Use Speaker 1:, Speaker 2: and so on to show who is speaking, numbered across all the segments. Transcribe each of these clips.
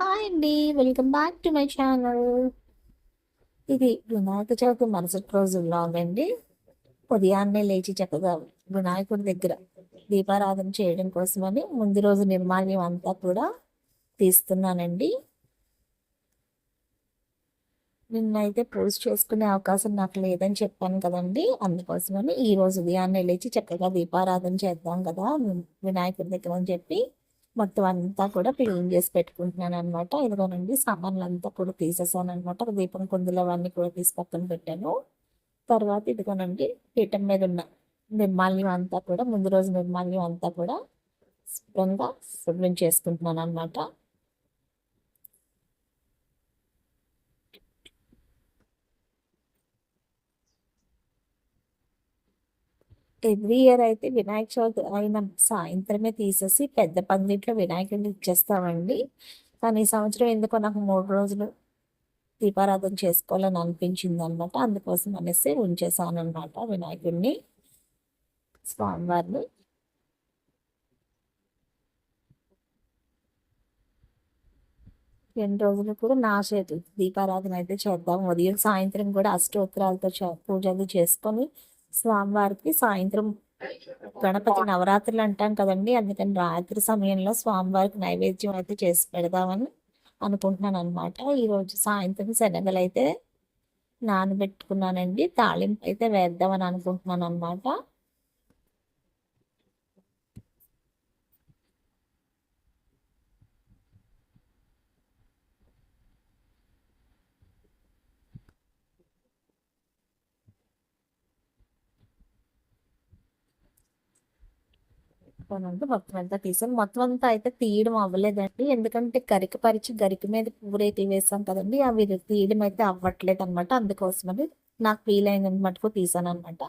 Speaker 1: Hi అండి. Welcome back to my channel. ఇది వినాయక చవితి మరుసటి రోజు వ్లాగ్ అండి. ఉదయాన్నే లేచి చక్కగా వినాయకుడి దగ్గర దీపారాధన చేయడం కోసమని ముందు రోజు నిర్మాల్యం అంతా కూడా తీస్తున్నానండి. నిన్నైతే పూజ చేసుకునే అవకాశం నాకు లేదని చెప్పాను కదండి. అందుకోసమని ఈ రోజు ఉదయాన్నే లేచి చక్కగా దీపారాధన చేద్దాం కదా వినాయకుడి దగ్గర అని చెప్పి మొత్తం అంతా కూడా క్లీన్ చేసి పెట్టుకుంటున్నాను అనమాట ఇదిగోనండి సామాన్లు అంతా కూడా తీసేసాను అనమాట దీపం కుందులు అవన్నీ కూడా తీసి పక్కన పెట్టాను. తర్వాత ఇదిగోనండి పీఠం మీద ఉన్న నిర్మాల్యం అంతా కూడా ముందు రోజు నిర్మాల్యం అంతా కూడా శుభ్రంగా శుభ్రం చేసుకుంటున్నాను అనమాట ఎవ్రీ ఇయర్ అయితే వినాయక చవితి అయిన సాయంత్రమే తీసేసి పెద్ద పందిట్లో వినాయకుడిని ఇచ్చేస్తామండి. కానీ ఈ సంవత్సరం ఎందుకో నాకు మూడు రోజులు దీపారాధన చేసుకోవాలని అనిపించింది అనమాట అందుకోసం అనేసి ఉంచేసాను అనమాట వినాయకుడిని స్వామివారిని. రెండు రోజులు కూడా నా చేతి దీపారాధన అయితే చేద్దాం. ఉదయం సాయంత్రం కూడా అష్టోత్తరాలతో పూజలు చేసుకొని స్వామివారికి సాయంత్రం గణపతి నవరాత్రులు అంటాం కదండి. అందుకని రాత్రి సమయంలో స్వామివారికి నైవేద్యం అయితే చేసి పెడదామని అనుకుంటున్నాను అనమాట ఈరోజు సాయంత్రం శనగలు అయితే నానబెట్టుకున్నానండి. తాళింపు అయితే వేద్దామని అనుకుంటున్నాను అనమాట పెట్టుకోనండి మొత్తం అంతా తీసాను మొత్తం అంతా అయితే తీయడం అవ్వలేదండి. ఎందుకంటే గరిక పరిచి గరిక మీద పూరైతే వేసాం కదండి. అవి తీయడం అయితే అవ్వట్లేదు అనమాట అందుకోసమని నాకు వీలైన మటుకు తీసాను అనమాట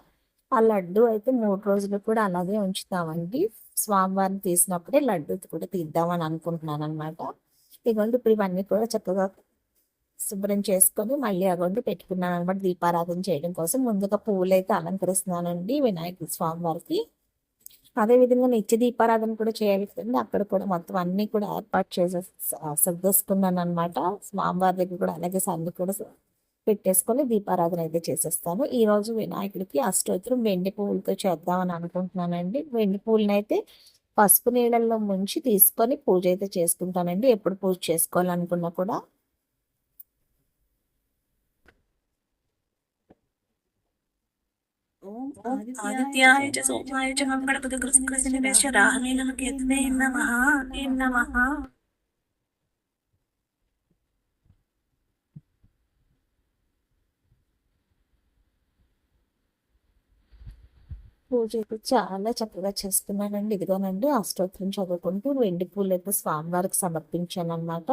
Speaker 1: ఆ లడ్డు అయితే మూడు రోజులు కూడా అలాగే ఉంచుతామండి. స్వామివారిని తీసినప్పుడే లడ్డు కూడా తీద్దామని అనుకుంటున్నాను అనమాట ఇదిగోండి ఇప్పుడు ఇవన్నీ కూడా చక్కగా శుభ్రం చేసుకొని మళ్ళీ అగొండి పెట్టుకున్నాను అనమాట దీపారాధన చేయడం కోసం ముందుగా పువ్వులు అయితే అలంకరిస్తున్నానండి వినాయక స్వామి వారికి అదేవిధంగా నిత్య దీపారాధన కూడా చేయాల్సింది. అక్కడ కూడా మొత్తం అన్ని కూడా ఏర్పాటు చేసే సర్దేసుకున్నాను అనమాట స్వామివారి దగ్గర కూడా అలాగే సన్ని కూడా పెట్టేసుకొని దీపారాధన అయితే చేసేస్తాను. ఈ రోజు వినాయకుడికి అష్టోత్తరం వెండి పువ్వులతో చేద్దామని అనుకుంటున్నానండి. వెండి పువ్వులను అయితే పసుపు నీళ్ళల్లో ముంచి తీసుకొని పూజ అయితే చేసుకుంటానండి. ఎప్పుడు పూజ చేసుకోవాలనుకున్నా కూడా.
Speaker 2: నమః నమః
Speaker 1: పూజ అయితే చాలా చక్కగా చేసుకున్నానండి ఇదిగోనండి అష్టోత్తరం చదువుకుంటూ వెండి పూలు అయితే స్వామివారికి సమర్పించాను అనమాట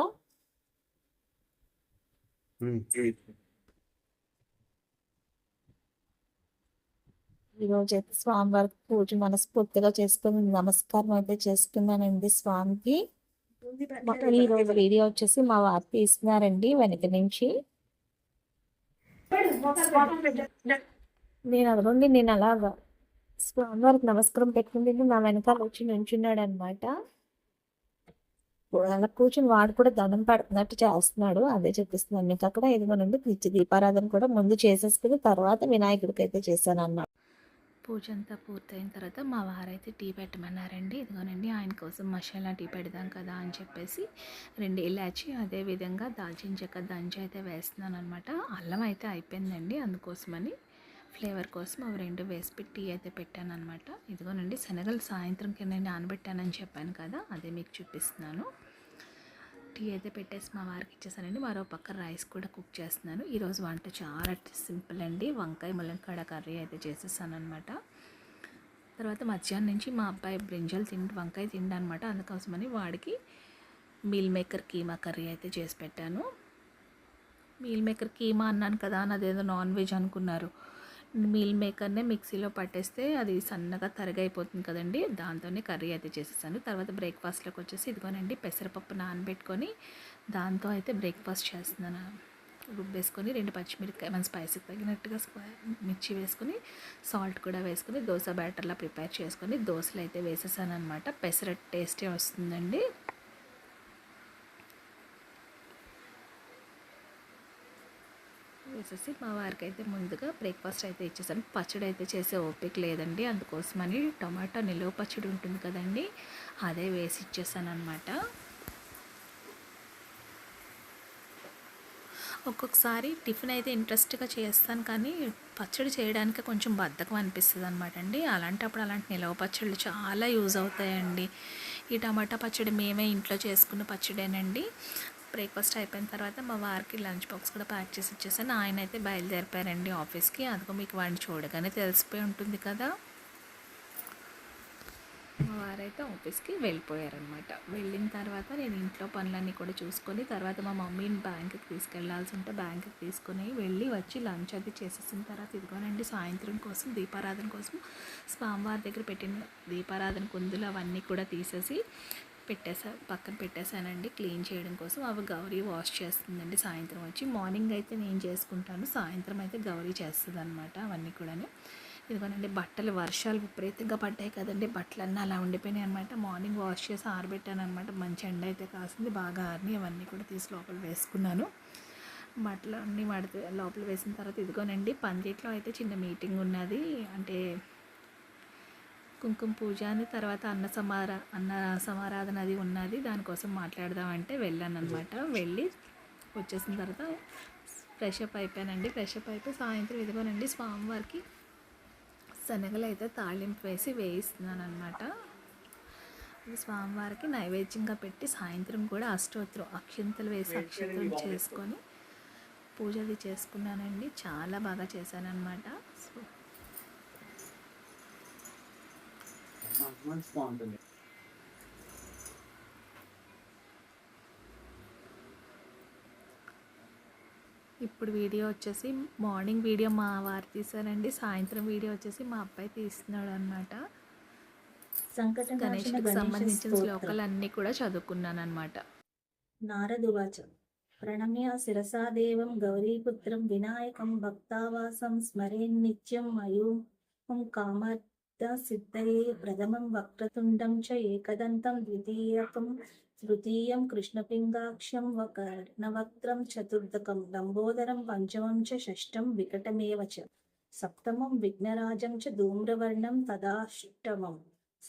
Speaker 1: ఈరోజు అయితే స్వామివారికి పూజ మనస్ఫూర్తిగా చేసుకుని నమస్కారం అయితే చేసుకున్నానండి స్వామికి. ఈ రోజు వీడియో వచ్చేసి మా వారు తీస్తున్నారండి వెనక నుంచి. నేను అదొండి నేను అలాగా స్వామివారికి నమస్కారం పెట్టుకుంటే నా వెనకాల వచ్చి నుంచున్నాడు అనమాట అలా కూర్చుని వాడు కూడా దండం పడుతున్నట్టు చేస్తున్నాడు అదే చెప్పిస్తున్నాను. మీకు అక్కడ ఇదిగోనండి నిత్య దీపారాధన కూడా ముందు చేసేసుకుని తర్వాత వినాయకుడికి అయితే చేశాను అన్నమాట
Speaker 2: పూజ అంతా పూర్తయిన తర్వాత మా వారైతే టీ పెట్టమన్నారండి. ఇదిగోనండి ఆయన కోసం మసాలా టీ పెడదాం కదా అని చెప్పేసి రెండు ఇలాచి అదేవిధంగా దాల్చిన చెక్క దంచి అయితే వేస్తున్నాను అనమాట అల్లం అయితే అయిపోయిందండి అందుకోసమని. ఫ్లేవర్ కోసం అవి రెండు వేసి టీ అయితే పెట్టాను అనమాట ఇదిగోనండి శనగలు సాయంత్రం కింద నానబెట్టానని చెప్పాను కదా అదే మీకు చూపిస్తున్నాను. టీ అయితే పెట్టేసి మా వారికి ఇచ్చేసానండి. మరో పక్క రైస్ కూడా కుక్ చేస్తున్నాను. ఈరోజు వంట చాలా సింపుల్ అండి. వంకాయ ములంకాడ కర్రీ అయితే చేసేసాను అనమాట తర్వాత మధ్యాహ్నం నుంచి మా అబ్బాయి బ్రింజల్ తిండి వంకాయ తిండనమాట అందుకోసమని వాడికి మీల్ మేకర్ కీమా కర్రీ అయితే చేసి పెట్టాను. మీల్ మేకర్ కీమా అన్నాను కదా అని అదేదో నాన్ వెజ్ అనుకున్నారు. మీల్ మేకర్నే మిక్సీలో పట్టేస్తే అది సన్నగా తరగైపోతుంది కదండి. దాంతోనే కర్రీ అయితే చేసేసాను. తర్వాత బ్రేక్ఫాస్ట్లోకి వచ్చేసి ఇదిగోనండి పెసరపప్పు నానబెట్టుకొని దాంతో అయితే బ్రేక్ఫాస్ట్ చేస్తున్నాను. రుబ్బేసుకొని రెండు పచ్చిమిరపకాయ మన స్పైసీకి తగినట్టుగా మిర్చి వేసుకొని సాల్ట్ కూడా వేసుకొని దోశ బ్యాటర్లా ప్రిపేర్ చేసుకొని దోశలు అయితే వేసేసాను అనమాట పెసర టేస్టే వస్తుందండి. చేసేసి మా వారికి అయితే ముందుగా బ్రేక్ఫాస్ట్ అయితే ఇచ్చేసాను. పచ్చడి అయితే చేసే ఓపిక లేదండి. అందుకోసమని టమాటా నిలువ పచ్చడి ఉంటుంది కదండి అదే వేసి ఇచ్చేసాను అనమాట ఒక్కొక్కసారి టిఫిన్ అయితే ఇంట్రెస్ట్గా చేస్తాను కానీ పచ్చడి చేయడానికి కొంచెం బద్ధకం అనిపిస్తుంది అనమాట అండి అలాంటప్పుడు అలాంటి నిలవ పచ్చళ్ళు చాలా యూజ్ అవుతాయండి. ఈ టమాటా పచ్చడి మేమే ఇంట్లో చేసుకున్న పచ్చడేనండి. బ్రేక్ఫాస్ట్ అయిపోయిన తర్వాత మా వారికి లంచ్ బాక్స్ కూడా ప్యాక్ చేసి ఇచ్చేసాను. ఆయన అయితే బయలుదేరిపోయారండి ఆఫీస్కి. అదిగో మీకు వాడిని చూడగానే తెలిసిపోయి ఉంటుంది కదా. మా వారైతే ఆఫీస్కి వెళ్ళిపోయారనమాట వెళ్ళిన తర్వాత నేను ఇంట్లో పనులన్నీ కూడా చూసుకొని తర్వాత మా మమ్మీని బ్యాంక్కి తీసుకెళ్ళాల్సి ఉంటే బ్యాంక్కి తీసుకొని వెళ్ళి వచ్చి లంచ్ అది చేసేసిన తర్వాత ఇదిగోనండి సాయంత్రం కోసం దీపారాధన కోసం స్వామివారి దగ్గర పెట్టిన దీపారాధన కుందులు అవన్నీ కూడా తీసేసి పెట్టేసా పక్కన పెట్టేశానండి. క్లీన్ చేయడం కోసం. అవి గౌరీ వాష్ చేస్తుందండి సాయంత్రం వచ్చి. మార్నింగ్ అయితే నేను చేసుకుంటాను. సాయంత్రం అయితే గౌరీ చేస్తుంది అనమాట అవన్నీ కూడాను. ఇదిగోనండి బట్టలు వర్షాలు విపరీతంగా పడ్డాయి కదండి. బట్టలన్నీ అలా ఉండిపోయినాయి అనమాట మార్నింగ్ వాష్ చేసి ఆరబెట్టాను అనమాట మంచి ఎండ అయితే కాసింది. బాగా ఆరిని అవన్నీ కూడా తీసి లోపల వేసుకున్నాను. బట్టలు అన్నీ మడితే లోపల వేసిన తర్వాత ఇదిగోనండి పందిట్లో అయితే చిన్న మీటింగ్ ఉన్నది. అంటే కుంకుమ పూజ అని తర్వాత అన్న సమారా అన్న సమారాధన అది ఉన్నది. దానికోసం మాట్లాడదామంటే వెళ్ళాను అనమాట వెళ్ళి వచ్చేసిన తర్వాత ఫ్రెష్ అప్ అయిపోయానండి. ఫ్రెష్ అప్ అయిపోయి సాయంత్రం ఇదిగోనండి స్వామివారికి శనగలు అయితే తాళింపు వేసి వేయిస్తున్నాను అనమాట స్వామివారికి నైవేద్యంగా పెట్టి సాయంత్రం కూడా అష్టోత్తరం అక్షింతలు వేసి అక్షంతలు చేసుకొని పూజ అది చేసుకున్నానండి. చాలా బాగా చేశానన్నమాట. సో
Speaker 3: మంచి బాగుంటుంది
Speaker 2: ఇప్పుడు వీడియో వచ్చేసి మార్నింగ్ వీడియో మా వారు తీశారండి. సాయంత్రం వీడియో వచ్చేసి మా అబ్బాయి తీస్తున్నాడు అనమాట గణేష్కి సంబంధించిన
Speaker 4: స్తోత్రం.
Speaker 2: శ్లోకాలన్నీ కూడా చదువుకున్నాను అనమాట
Speaker 4: నారదువాచ. ప్రణమ్య శిరసా దేవం గౌరీపుత్రం వినాయకం భక్తావాసం స్మరేన్ నిత్యం అయూహం కామర్థ సిద్ధయే ప్రథమం వక్రతుండం చ ఏకదంతం ద్వితీయకం తృతీయం కృష్ణపింగాక్షం వకర్ణవక్త్రం చతుర్థకం లంబోదరం పంచమం చ షష్టం వికటమేవ చ సప్తమం విఘ్నరాజం చ ధూమ్రవర్ణం తదాష్టమం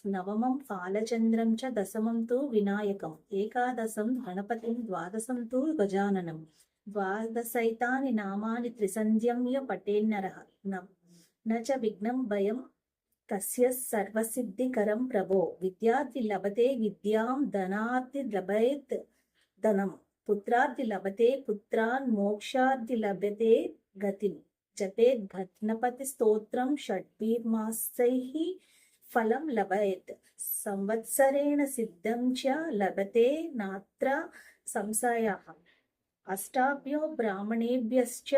Speaker 4: నవమం ఫాలచంద్రం చ దశమం తు వినాయకం ఏకాదశం గణపతిం ద్వాదశం తు గజాననం ద్వాదశైతాని నామాని త్రిసంధ్యం పటేన్నరః న న చ విఘ్నం భయం తస్య సర్వసిద్ధికరం ప్రభో విద్యార్థి లభతే విద్యాం ధనార్థి లభేత్ ధనం పుత్రార్థి లభతే పుత్రాన్ మోక్షార్థి లభతే గతిం జపేత్ ఘట్నపతి స్తోత్రం షడ్భిర్మాసైః ఫలం లభయేత్ సంవత్సరేణ సిద్ధం చ లభతే నాత్ర సంశయः అష్టాభ్యో బ్రాహ్మణేభ్యశ్చ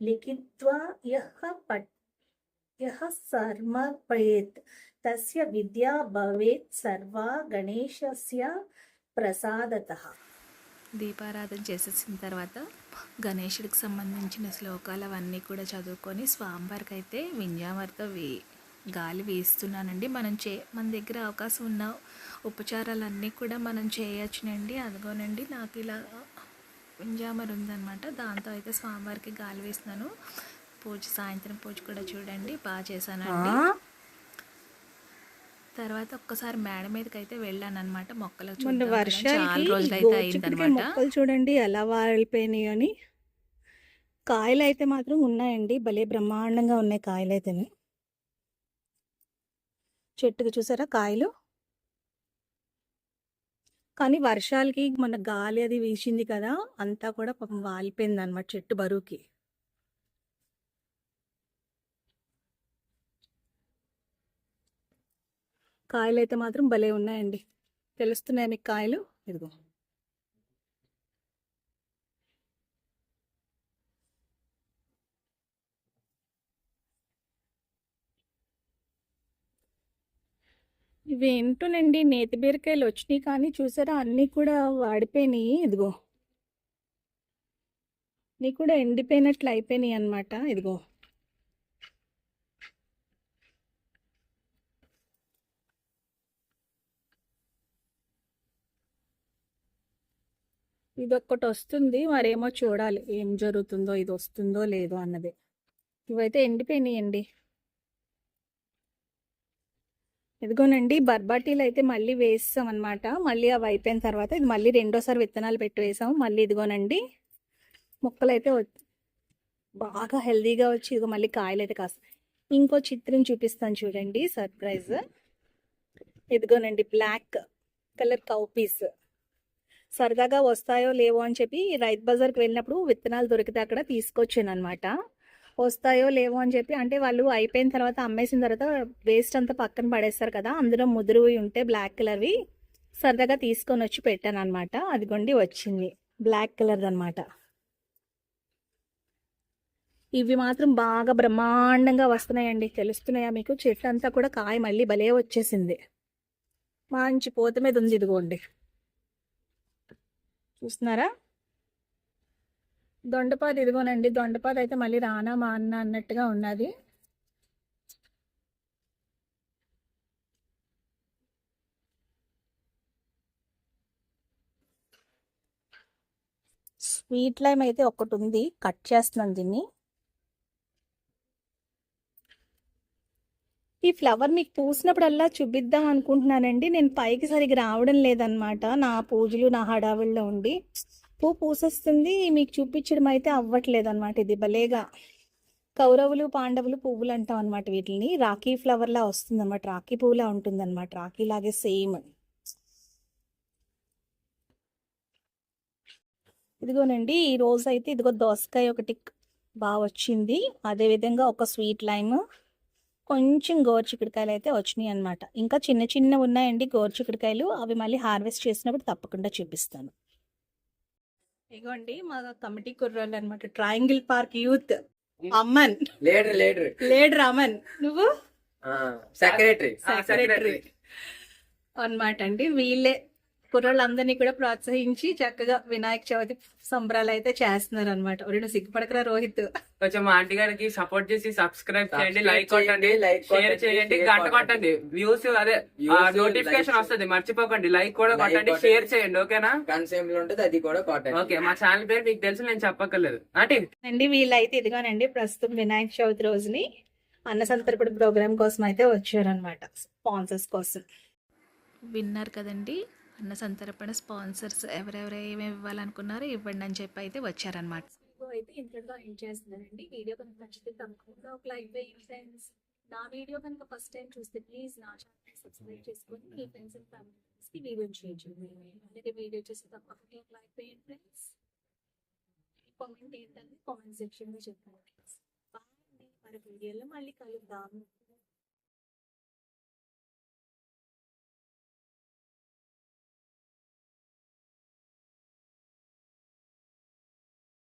Speaker 4: లిఖిత్వా యః పట్ యహ సర్మర్పయేత్ తస్య విద్యా భవేత్ సర్వా గణేశస్య ప్రసాదత
Speaker 2: దీపారాధన చేసేసిన తర్వాత గణేషుడికి సంబంధించిన శ్లోకాలు అవన్నీ కూడా చదువుకొని స్వామివారికి అయితే వింజామరితో వీ గాలి వేస్తున్నానండి. మనం చే మన దగ్గర అవకాశం ఉన్న ఉపచారాలన్నీ కూడా మనం చేయొచ్చునండి. అదిగోనండి నాకు ఇలా వింజామర్ ఉందన్నమాట దాంతో అయితే స్వామివారికి గాలి వేస్తున్నాను. పూజ సాయంత్రం పూజ కూడా చూడండి బాగా చేశానండి తర్వాత ఒక్కసారి మేడ మీదకి అయితే వెళ్ళాను అనమాట మొక్కలు
Speaker 5: మొన్న గోరుచిక్కుడుకాయ
Speaker 2: అయిందనమాట
Speaker 5: మొక్కలు చూడండి ఎలా వాలిపోయినాయి అని. కాయలు అయితే మాత్రం ఉన్నాయండి భలే బ్రహ్మాండంగా ఉన్నాయి కాయలు అయితే చెట్టుకు చూసారా కాయలు? కానీ వర్షాలకి మన గాలి అది వీసింది కదా అంతా కూడా పాపం వాలిపోయింది అనమాట చెట్టు బరువుకి. కాయలు అయితే మాత్రం భలే ఉన్నాయండి. తెలుస్తున్నాయి మీకు కాయలు. ఇదిగో. ఇవి ఏంటోనండి నేతి బీరకాయలు వచ్చినాయి కానీ చూసారా? అన్నీ కూడా వాడిపోయినాయి. ఇదిగో. నీ కూడా ఎండిపోయినట్లు అయిపోయినాయి అనమాట ఇదిగో.
Speaker 4: ఇది ఒక్కటి వస్తుంది మరేమో చూడాలి. ఏం జరుగుతుందో ఇది వస్తుందో లేదో అన్నది. ఇవైతే ఎండిపోయినాయండి. ఇదిగోనండి బర్బాటీలు అయితే మళ్ళీ వేస్తాం అనమాట మళ్ళీ అవి అయిపోయిన తర్వాత ఇది మళ్ళీ రెండోసారి విత్తనాలు పెట్టి వేసాం మళ్ళీ ఇదిగోనండి మొక్కలు అయితే వ- బాగా హెల్దీగా వచ్చి ఇదిగో మళ్ళీ కాయలు అయితే కాస్తాయి. ఇంకో చిత్రం చూపిస్తాను చూడండి సర్ప్రైజ్. ఇదిగోనండి బ్లాక్ కలర్ కౌ పీస్ సరదాగా వస్తాయో లేవో అని చెప్పి రైతు బజార్కి వెళ్ళినప్పుడు విత్తనాలు దొరికితే అక్కడ తీసుకొచ్చాను అనమాట వస్తాయో లేవో అని చెప్పి అంటే వాళ్ళు అయిపోయిన తర్వాత అమ్మేసిన తర్వాత వేస్ట్ అంతా పక్కన పడేస్తారు కదా అందులో ముదురు ఉంటే బ్లాక్ కలర్వి సరదాగా తీసుకొని వచ్చి పెట్టాను అనమాట అదిగోండి వచ్చింది బ్లాక్ కలర్ది అనమాట ఇవి మాత్రం బాగా బ్రహ్మాండంగా వస్తున్నాయండి. తెలుస్తున్నాయా మీకు? చెట్టు అంతా కూడా కాయ మళ్ళీ భలే వచ్చేసింది. మంచి పూత మీద ఉంది ఇదిగోండి. చూస్తున్నారా? దొండపాది ఇదిగోనండి. దొండపాది అయితే మళ్ళీ రానా మా అన్న అన్నట్టుగా ఉన్నది. స్వీట్ లైమ్ అయితే ఒకటి ఉంది. కట్ చేస్తున్నాను దీన్ని. ఈ ఫ్లవర్ మీకు పూసినప్పుడల్లా చూపిద్దాం అనుకుంటున్నానండి. నేను పైకి సరిగ్గా రావడం లేదనమాట నా పూజలు నా హడావిడిలో ఉండి. పువ్వు పూసేస్తుంది. మీకు చూపించడం అయితే అవ్వట్లేదు అనమాట ఇది భలేగా కౌరవులు పాండవులు పువ్వులు అంటాం అనమాట వీటిని. రాఖీ ఫ్లవర్లా వస్తుంది అనమాట రాఖీ పువ్వులా ఉంటుంది అనమాట రాఖీ లాగే సేమ్. ఇదిగోనండి ఈ రోజు అయితే ఇదిగో దోసకాయ ఒకటి బాగా వచ్చింది. అదే విధంగా ఒక స్వీట్ లైమ్. కొంచెం గోరుచిక్కుడుకాయలు అయితే వచ్చినాయి అనమాట ఇంకా చిన్న చిన్న ఉన్నాయండి గోరుచిక్కుడుకాయలు అవి మళ్ళీ హార్వెస్ట్ చేసినప్పుడు తప్పకుండా చూపిస్తాను. ఇగోండి మా కమిటీ కుర్రోళ్ళు అనమాట triangle park youth. Aman
Speaker 6: leader leader.
Speaker 4: లేడు అమన్. నువ్వు?
Speaker 6: సెక్రటరీ.
Speaker 4: సెక్రటరీ. అన్నమాట అండి. వీళ్ళే. కుర్రోళ్ళందరినీ కూడా ప్రోత్సహించి చక్కగా వినాయక చవితి సంబరాలు అయితే చేస్తున్నారు అనమాట రెండు సిగ్గుపడకరా రోహిత్.
Speaker 7: కొంచెం మా ఆంటీ గారికి సపోర్ట్ చేసి సబ్స్క్రైబ్ చేయండి లైక్ కొట్టండి షేర్
Speaker 6: కొట్టండి,
Speaker 7: చేయండి గంట
Speaker 6: కొట్టండి.
Speaker 7: కొట్టండి. వ్యూస్ అదే నోటిఫికేషన్. వస్తుంది మర్చిపోకండి లైక్ కూడా కొట్టండి
Speaker 6: కొట్టండి.
Speaker 7: షేర్ చేయండి ఓకేనా?
Speaker 6: కన్సేమ్లో ఉంటుంది అది కూడా కాటన్
Speaker 7: ఓకే మా ఛానల్ పేరు మీకు తెలుసు నేను చెప్పక్కర్లేదు. ఆంటీ?
Speaker 4: అండి వీళ్ళైతే ఇదిగోనండి ప్రస్తుతం వినాయక చవితి రోజుని అన్న సంతర్పణ ప్రోగ్రామ్ కోసం అయితే వచ్చారనమాట స్పాన్సర్స్ కోసం.
Speaker 2: విన్నారు కదండి అన్న సంతరపడ స్పాన్సర్స్ ఎవరెవరు ఏమేమి ఇవ్వాలనుకున్నారో ఇవ్వండి అని చెప్పి అయితే వచ్చారనమాట
Speaker 4: అయితే ఇంతటితో ఎండ్ చేస్తున్నానండి. వీడియో కనుక నచ్చితే తప్పకుండా ఒక లైక్ వేయండి ఫ్రెండ్స్. నా వీడియో కనుక ఫస్ట్ టైం చూస్తే ప్లీజ్ నా ఛానల్ సబ్స్క్రైబ్ చేసుకొని మీ ఫ్రెండ్స్ అండ్ ఫ్యామిలీస్కి వీడియో షేర్ చేయండి. అలాగే వీడియో చూస్తే తప్పకుండా ఒక లైక్ వేయండి ఫ్రెండ్స్. కామెంట్ ఏంటంటే కామెంట్ సెక్షన్లో చెప్పండి. బాగుంది మరి వీడియోలో మళ్ళీ కలుద్దాం.